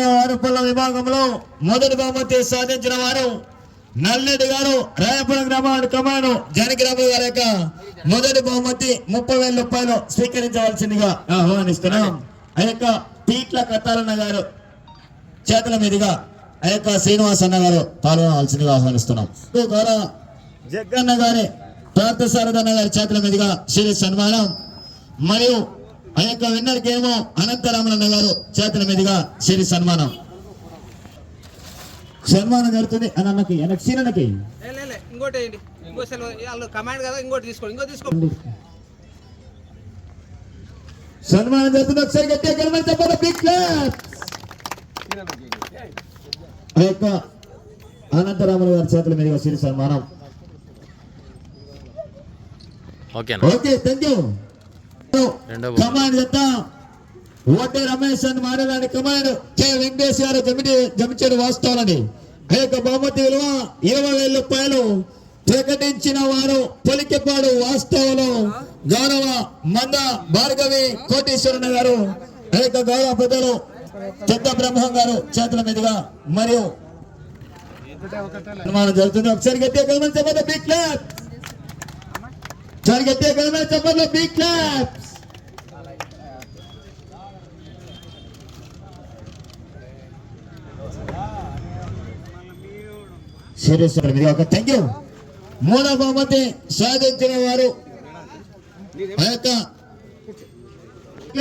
ఆరోపణల విభాగంలో మొదటి బహుమతి సాధించిన వారు నల్లెడ్డి గారు రాయపురం గ్రామానికి కమాండ్ జానకిరాబు గారి యొక్క మొదటి బహుమతి ముప్పై వేల రూపాయలు స్వీకరించవలసిందిగా ఆహ్వానిస్తున్నాం. ఆ యొక్క పీట్ల కత్తాలన్న గారు చేతుల మీదుగా ఆ యొక్క శ్రీనివాస్ అన్న గారు పాల్గొనవలసిందిగా ఆహ్వానిస్తున్నాం. ద్వారా గౌరవ జగ్గన్న గారి ప్రార్థ శారదన్న గారి చేతుల మీదుగా శ్రీ సన్మానం. మరియు ఆ యొక్క విన్నర్కి ఏమో అనంతరామలన్న గారు చేతుల మీదుగా శ్రీ సన్మానం. సన్మానం జరుగుతుంది అని అన్నకి వెనక్కి సీనన్నకి. లే, లే, లే, ఇంకోటి ఇంకో సెలవు వాళ్ళు కమాండ్ కదా ఇంకోటి తీసుకోండి ఇంకో తీసుకోండి సన్మానం జరుగుతుంది ఒకసారి గట్టిగా చెప్పాలి బిగ్ క్లాప్ ఆ యొక్క అనంతరాముల గారి చేతుల మీదుగా శ్రీ సన్మానం. ఓకే థ్యాంక్ యూ కమాండ్ చేద్దాం ఓటే రమేష్ అని మారేదాని కమాండ్ కె వెంకటేష్ గారు జమిటి జమిచేడు వాస్తవాలని. ఆ యొక్క బహుమతి విలువ ఇరవై వేల రూపాయలు. ప్రకటించిన వారు పొలికెపాడు వాస్తవంలో. గౌరవ మంద భార్గవి కోటేశ్వరన్న గారు. ఆ యొక్క గౌరవ పెద్దలు చెత్త బ్రహ్మం గారు చేతుల మీదుగా మరియు జరుగుతుంది. ఒకసారి గట్టిగా కలమని చెప్పండి బీ క్లాప్. ఒకసారి గట్టిగా కలమని చెప్పండి బీ క్లాప్. ఒక థ్యాంక్ యూ మూడో బహుమతి సాధించిన వారు ఆ యొక్క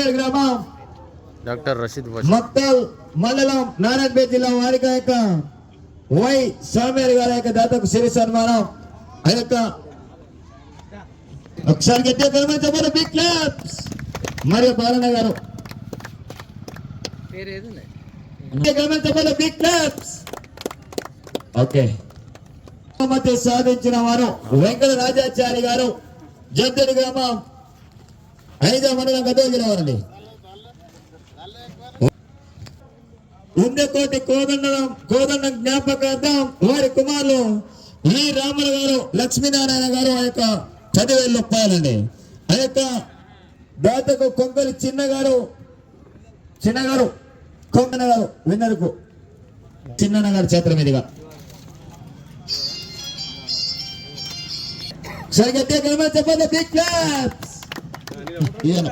గ్రామం డాక్టర్ రషీద్ మక్తల్ మండలం నారాయణపేట జిల్లా వారికి యొక్క వై స్వామివారి గారి యొక్క దాతకు సిరి సన్మానం. ఆ యొక్క ఒకసారి గట్టిగా కలమని బిగ్ క్లాప్స్ మరియు పాలన గారు. చెప్పాలి బిగ్ క్లాప్స్ ఓకే. బహుమతి సాధించిన వారు వెంకట రాజాచారి గారు జద్దడి గ్రామం ఐదో మండలం గత జిల్లా వారండి. ఉండకోటి కోదండం కోదండం జ్ఞాపకార్థం వారి కుమారులు ఈ రాములు గారు లక్ష్మీనారాయణ గారు ఆ యొక్క చదివేలు రూపాయలండి ఆ యొక్క దాతకు కొంగలి చిన్న గారు కొంగన గారు గారు విన్నర్కు చిన్న గారు చేతుల మీదుగా. సరిగ్గా చెప్పండి బిగ్ క్లాప్స్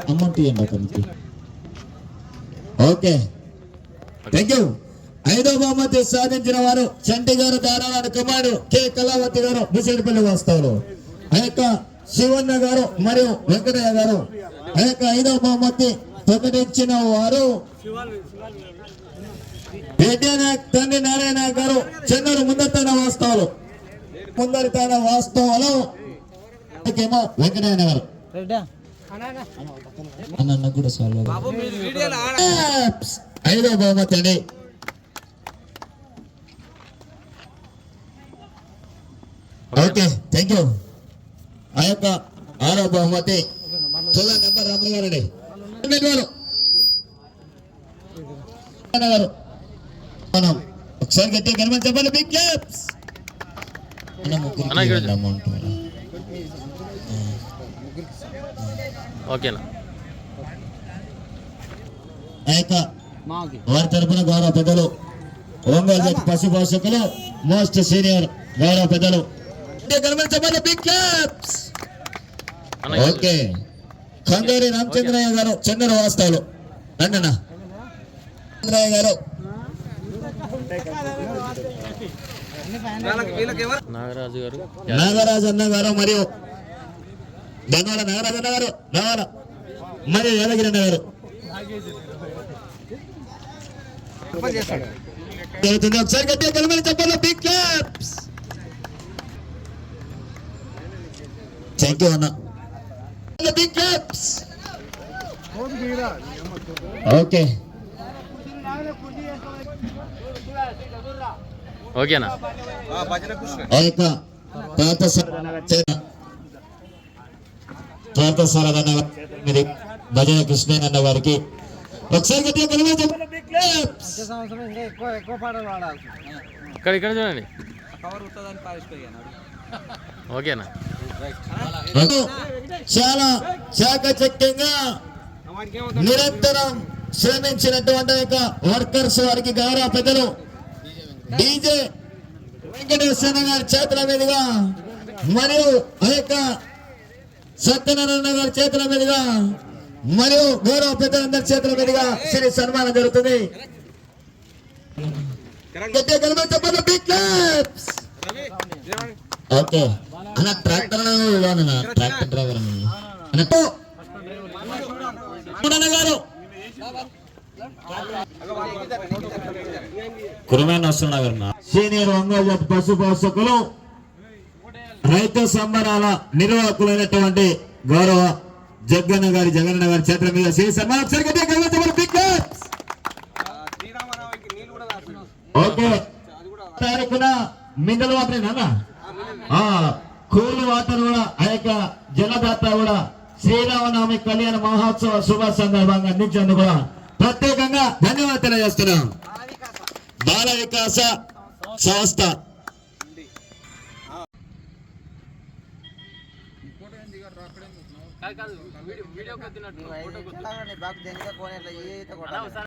అమౌంట్ ఇవ్వండి అతనికి. ఓకే. థ్యాంక్ యూ ఐదో బహుమతి సాధించిన వారు చంటి గారు కుమారుడు కె. కళావతి గారు ముసిడిపల్లి వాస్తవులు ఆ యొక్క శివన్న గారు మరియు వెంకటయ్య గారు. ఆ యొక్క ఐదో బహుమతి ప్రకటించిన వారు తండ్రి నారాయణ గారు చెన్నూరు ముందరితన వాస్తవాలు ముందరితన వాస్తవాలు ఏమో వెంకటయ్య గారు. అన్న కూడా సాల్వ్ బాబు మీరు వీడియోలో ఆడ Apps. ఐదో బహుమతి అండి. ఓకే థ్యాంక్ యూ ఆ యొక్క ఆరో బహుమతి తుల నెంబర్ రాములు గారు అండి. మనం ఒకసారి గట్టిగా కనిపించి చెప్పాలి బిగ్ ఇవ్వండి అమౌంట్ ఓకేనా? వారి తరపున గౌరవ పెద్దలు ఒంగోలు జట్టు పశు పోషకులు మోస్ట్ సీనియర్ గౌరవ పెద్దలు. ఓకే. కంగారి రామచంద్రయ్య గారు చంద్ర వాస్తవులు. రండన్న. చంద్రయ్య గారు. నాగరాజు గారు. నాగరాజు అన్న గారు మరియు ధన్వాడ నాగరాజు అన్న గారు రావాల మరియు యాదగిరి అన్న గారు ఒకసారి గట్టిగా కలమని చెప్పాలి బిగ్ క్లాప్స్ థ్యాంక్ యూ అన్న. బిగ్ క్లాప్స్ ఓకే ఓకేనా భజన కృష్ణ ఆ యొక్క పాత పాత సారదన్న మీరు భజన కృష్ణయ్య అన్న గారికి ఒకసారి సంవత్సరం ఇంకా ఎక్కువ ఎక్కువ పాటలు పాడాలి ఇక్కడ ఇక్కడ చూడండి. ఓకేనా? చాలా చాకచక్యంగా నిరంతరం శ్రమించినటువంటి యొక్క వర్కర్స్ వారికి గౌరవ పెద్దలు. డీజే వెంకటేశ్వర గారి చేతుల మీదుగా మరియు ఆ యొక్క సత్యనారాయణ గారి చేతుల మీదుగా మరియు గౌరవ పెద్దలందరి చేతుల మీదుగా శ్రీ సన్మానం జరుగుతుంది. ఓకే. అన్న ట్రాక్టర్ ట్రాక్టర్ డ్రైవర్ గారు కురమైన వస్తున్నా గారు సీనియర్ ఒంగోలు పశు పోషకులు రైతు సంబరాల నిర్వాహకులైనటువంటి గౌరవ జగ్గన్న గారి జగన్న గారి చేతుల మీద శ్రీ ఓకే. మిండల్ వాటర్ కూలి కూల్ వాటర్ కూడా ఆ యొక్క జనదాత కూడా శ్రీరామనవమి కళ్యాణ మహోత్సవ శుభ సందర్భంగా అందించేందుకు కూడా ప్రత్యేకంగా ధన్యవాదాలు తెలియజేస్తున్నాం. బాల వికాస సంస్థ కాదు కాదు వీడియో వీడియో కొద్దినట్టు బాగా దేనిగా కోనేట్లా ఏ ఈత కొట్టాలి?